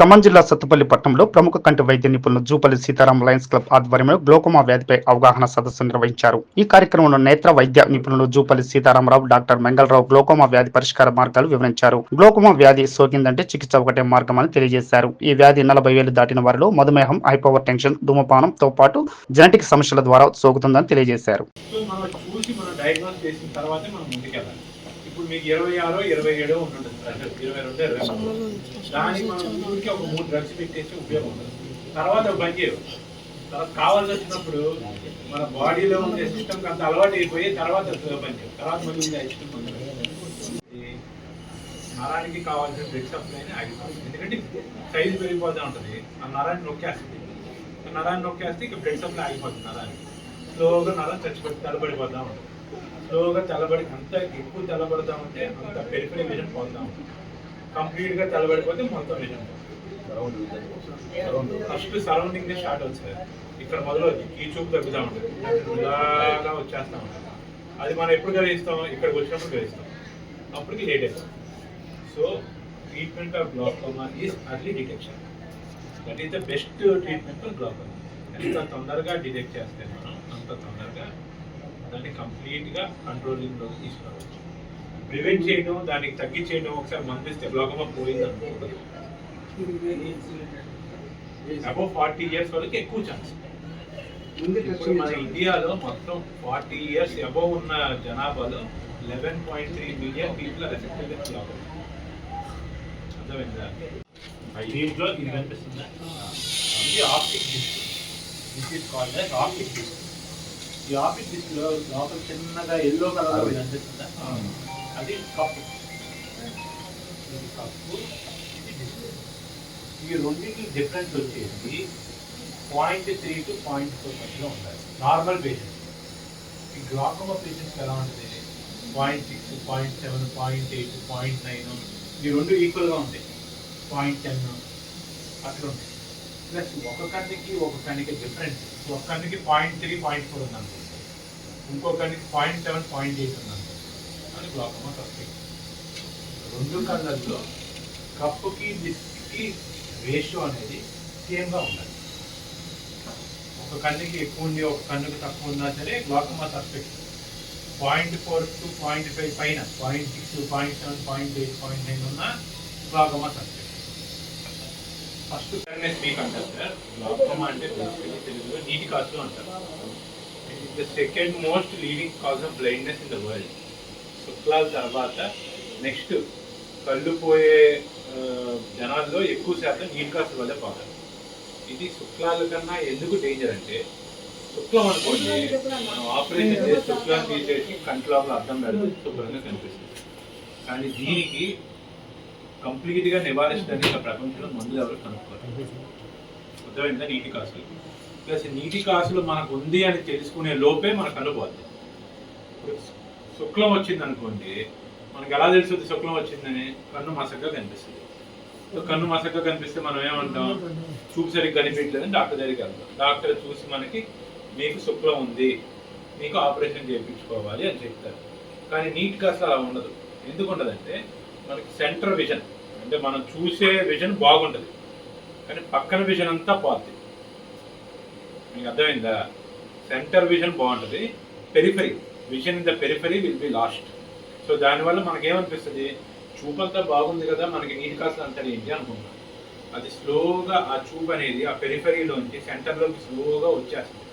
ఖమ్మం జిల్లా సత్తుపల్లి పట్టణంలో ప్రముఖ కంటి వైద్య నిపుణులు జూపల్లి సీతారాం లయన్స్ క్లబ్ ఆధ్వర్యంలో గ్లోకోమా వ్యాధిపై అవగాహన సదస్సు నిర్వహించారు. ఈ కార్యక్రమంలో నేత్ర వైద్య నిపుణులు జూపల్లి సీతారామరావు డాక్టర్ మెంగళరావు గ్లోకోమా వ్యాధి పరిష్కార మార్గాలు వివరించారు. గ్లోకోమా వ్యాధి సోకిందంటే చికిత్స ఒకటే మార్గం అని తెలియజేశారు. ఈ వ్యాధి నలభై వేలు దాటిన వారిలో మధుమేహం హైపవర్ టెన్షన్ ధూమపానంతో పాటు జెనెటిక్ సమస్యల ద్వారా సోకుతుందని తెలియజేశారు. ఇప్పుడు మీకు ఇరవై ఆరో ఇరవై ఏడో ఉంటుంది ఇరవై రెండు ఇరవై దానికి మనం ఊరికి ఒక మూడు డ్రగ్స్ పెట్టేసి ఉపయోగం ఉంటుంది తర్వాత ఒక చేయవు తర్వాత కావాల్సి వచ్చినప్పుడు మన బాడీలో ఉండే సిస్టమ్ అంత అలవాటు అయిపోయి తర్వాత పని చేయవు తర్వాత మళ్ళీ ఇంకా ఇష్టం నరానికి కావాల్సిన డ్రగ్స్ సప్లైని ఆగిపోతుంది ఎందుకంటే సైజ్ పెరిగిపోతూ ఉంటుంది ఆ నరాన్ని నొక్కేస్తుంది నరాన్ని నొక్కేస్తే ఇక బ్లడ్ సప్లై ఆగిపోతుంది నరానికి స్లోగా నరం చచ్చిపోయి తెల్లబడిపోతా ఉంటుంది స్లోగా తెల్లబడి అంత ఎక్కువ తెల్లబడతా ఉంటే అంత పెరిఫరీ విజన్ ఉంటుంది కంప్లీట్గా తెల్లబడిపోతే మొత్తం విజన్ ఫస్ట్ సరౌండింగ్ స్టార్ట్ అవుతుంది. ఇక్కడ మొదలు ఈ చూపు తగ్గుతూ ఉంటుంది ఇలాగా వచ్చేస్తా. ఉంటుంది అది మనం ఎప్పుడు గ్రహిస్తాం ఇక్కడికి వచ్చినప్పుడు గ్రహిస్తాం అప్పటికి లేట్ అవుతాం so treatment of glaucoma is early detection that is the best treatment for glaucoma ఎంత తొందరగా డిటెక్ట్ చేస్తే మనం అంత తొందరగా దాన్ని కంప్లీట్గా కంట్రోలింగ్లోకి తీసుకురావచ్చు. ప్రివెంట్ చేయడం దానికి తగ్గించేయడం ఒకసారి మందిస్తే గ్లాకోమా పోయింది అనుకోకూడదు అబౌవ్ ఫార్టీ ఇయర్స్ వాళ్ళకి ఎక్కువ ఛాన్స్. ఇప్పుడు మన ఇండియాలో మొత్తం ఫార్టీ ఇయర్స్ అబౌవ్ ఉన్న జనాభాలో eleven point three million people are affected అర్థమైందా? దీంట్లో ఇది కనిపిస్తుందా? ఇది optic disc. This is called optic disc ఈ ఆప్టిక్ డిస్క్లో లోపల చిన్నగా ఎల్లో కలర్లో కనిపిస్తుందా? అది కప్పు ఇది కప్పు ఇది ఈ రెండింటికి డిఫరెన్స్ వచ్చేసి point three to point four మధ్యలో ఉండాలి. నార్మల్ పేషెంట్ ఈ గ్లాకోమా పేషెంట్స్ ఎలా ఉంటుంది? Point six point seven point eight point nine ఈ రెండు ఈక్వల్గా ఉంటాయి. పాయింట్ టెన్ అట్లా ఉంటాయి. ప్లస్ ఒక కన్నుకి ఒక కన్నుకి డిఫరెన్స్ ఒక కన్నుకి పాయింట్ త్రీ పాయింట్ ఫోర్ ఉంది అనుకోండి ఇంకో కన్నుకి పాయింట్ సెవెన్ పాయింట్ ఎయిట్ ఉంది అనుకోండి అది గ్లాకోమా సస్పెక్ట్ రెండు కళ్ళల్లో కప్పుకి దిక్కుకి రేషియో అనేది సేమ్గా ఉండాలి. ఒక కన్నుకి ఎక్కువ ఉంది ఒక కన్నుకి తక్కువ ఉందా సరే glaucoma suspect point four to point five పైన point six point seven point eight point nine ఉన్న గ్లాకోమా సస్పెక్ట్ ఫస్ట్ ఫెర్నెస్ వీక్ అంటారు సార్. గ్లాకోమా అంటే తెలుగులో నీటి కాసు అంటారు. It the second most leading cause of blindness in the world శుక్లాల తర్వాత నెక్స్ట్ కళ్ళు పోయే జనాల్లో ఎక్కువ శాతం నీటి కాసు వల్లే పోతారు. ఇది శుక్లాల కన్నా ఎందుకు డేంజర్ అంటే శుక్లం అనుకోండి మనం ఆపరేషన్ చేసి శుక్లం తీసేసి కంట్లోపల అర్థం పెడితే శుభ్రంగా కనిపిస్తుంది. కానీ దీనికి కంప్లీట్గా నివారించడానికి ఇంకా ప్రపంచంలో మందులు ఎవరు కనుక్కోరు. అర్థమైందా? నీటి కాసులు. ప్లస్ నీటి కాసులు మనకు ఉంది అని తెలుసుకునే లోపే మనకు అనుభవం శుక్లం వచ్చింది అనుకోండి మనకి ఎలా తెలుస్తుంది శుక్లం వచ్చిందని? కన్ను మసగ్గా కనిపిస్తుంది. సో కన్ను మసగ్గా కనిపిస్తే మనం ఏమంటాం? చూపు సరిగ్గా కనిపించలేదని డాక్టర్ దగ్గరికి వెళ్తాం. డాక్టర్ చూసి మనకి మీకు శుక్లం ఉంది. మీకు ఆపరేషన్ చేయించుకోవాలి అని చెప్తారు. కానీ నీట్ కాస్త అలా ఉండదు. ఎందుకు ఉండదంటే మనకి సెంటర్ విజన్ అంటే మనం చూసే విజన్ బాగుంటుంది. కానీ పక్కన విజన్ అంతా పోద్ది మీకు అర్థమైందా? సెంటర్ విజన్ బాగుంటుంది. Periphery vision in the periphery will be lost so దానివల్ల మనకేమనిపిస్తుంది? చూపంతా బాగుంది కదా మనకి నీటి కాస్త అంతా ఏంటి అనుకుంటాం అది స్లోగా ఆ చూపు అనేది ఆ పెరిఫరీలోంచి సెంటర్లోకి స్లోగా వచ్చేస్తుంది.